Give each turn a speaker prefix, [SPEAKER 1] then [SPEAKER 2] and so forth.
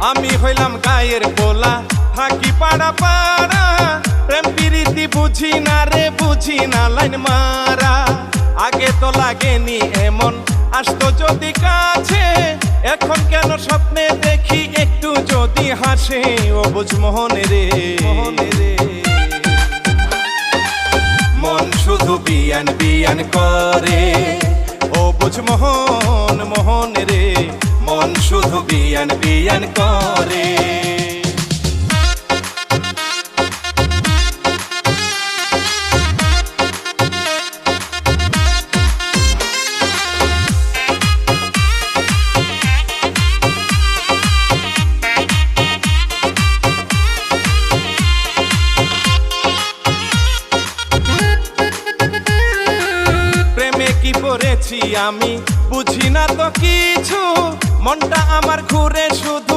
[SPEAKER 1] আমি হইলাম গায়ের পোলা। থাকি পাড়া পাড়া। প্রেম প্রীতি বুঝি না রে বুঝি না লাইন মারা। আগে তো লাগেনি এমন আসতো যদি কাছে। এখন কেন স্বপ্নে দেখি একটু যদি হাসে। ও বুঝ মোহনে রে। মোহনে রে। মন শুধু বিয়ান বিয়ান করে। ও বুঝ মোহন শুধু বিয়ান বিয়ান করে। আমি? বুঝি না তো কিছু। মনটা আমার ঘুরে শুধু